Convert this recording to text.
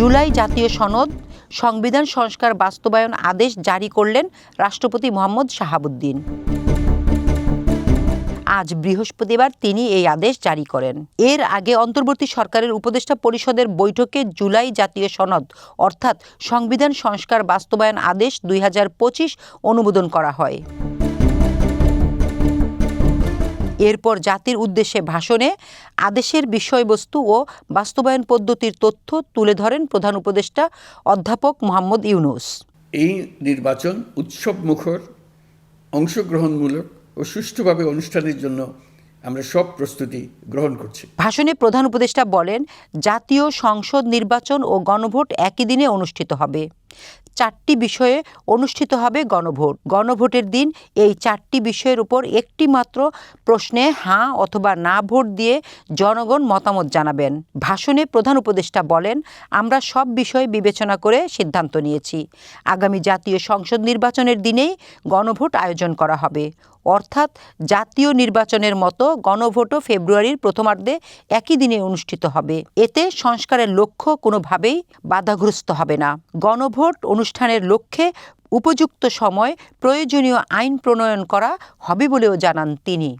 জুলাই জাতীয় সনদ, সংবিধান সংস্কার বাস্তবায়ন আদেশ জারি করলেন রাষ্ট্রপতি মোহাম্মদ শাহাবুদ্দিন। আজ বৃহস্পতিবার তিনি এই আদেশ জারি করেন। এর আগে অন্তর্বর্তী সরকারের উপদেষ্টা পরিষদের বৈঠকে জুলাই জাতীয় সনদ, অর্থাৎ সংবিধান সংস্কার বাস্তবায়ন আদেশ দুই হাজার পঁচিশ অনুমোদন করা হয়। এরপর জাতির উদ্দেশ্যে ভাষণে আদেশের বিষয়বস্তু ও বাস্তবায়ন পদ্ধতির তথ্য তুলে ধরেন প্রধান উপদেষ্টা অধ্যাপক মোহাম্মদ ইউনুস। এই নির্বাচন উৎসব মুখর অংশগ্রহণমূলক ও সুষ্ঠুভাবে অনুষ্ঠানের জন্য আমরা সব প্রস্তুতি গ্রহণ করছি। ভাষণে প্রধান উপদেষ্টা বলেন জাতীয় সংসদ নির্বাচন ও গণভোট একই দিনে অনুষ্ঠিত হবে। চারটি বিষয়ে অনুষ্ঠিত হবে গণভোট। গণভোটের দিন এই চারটি বিষয়ের উপর একটি মাত্র প্রশ্নে হাঁ অথবা না ভোট দিয়ে জনগণ মতামত জানাবেন। ভাষণে প্রধান উপদেষ্টা বলেন, আমরা সব বিষয় বিবেচনা করে সিদ্ধান্ত নিয়েছি। আগামী জাতীয় সংসদ নির্বাচনের দিনেই গণভোট আয়োজন করা হবে। অর্থাৎ জাতীয় নির্বাচনের মতো গণভোটও ফেব্রুয়ারির প্রথমার্ধে একই দিনে অনুষ্ঠিত হবে। এতে সংস্কারের লক্ষ্য কোনোভাবেই বাধাগ্রস্ত হবে না। গণভোট অনুষ্ঠানের লক্ষ্যে উপযুক্ত সময় প্রয়োজনীয় আইন প্রণয়ন করা হবে বলেও জানান তিনি।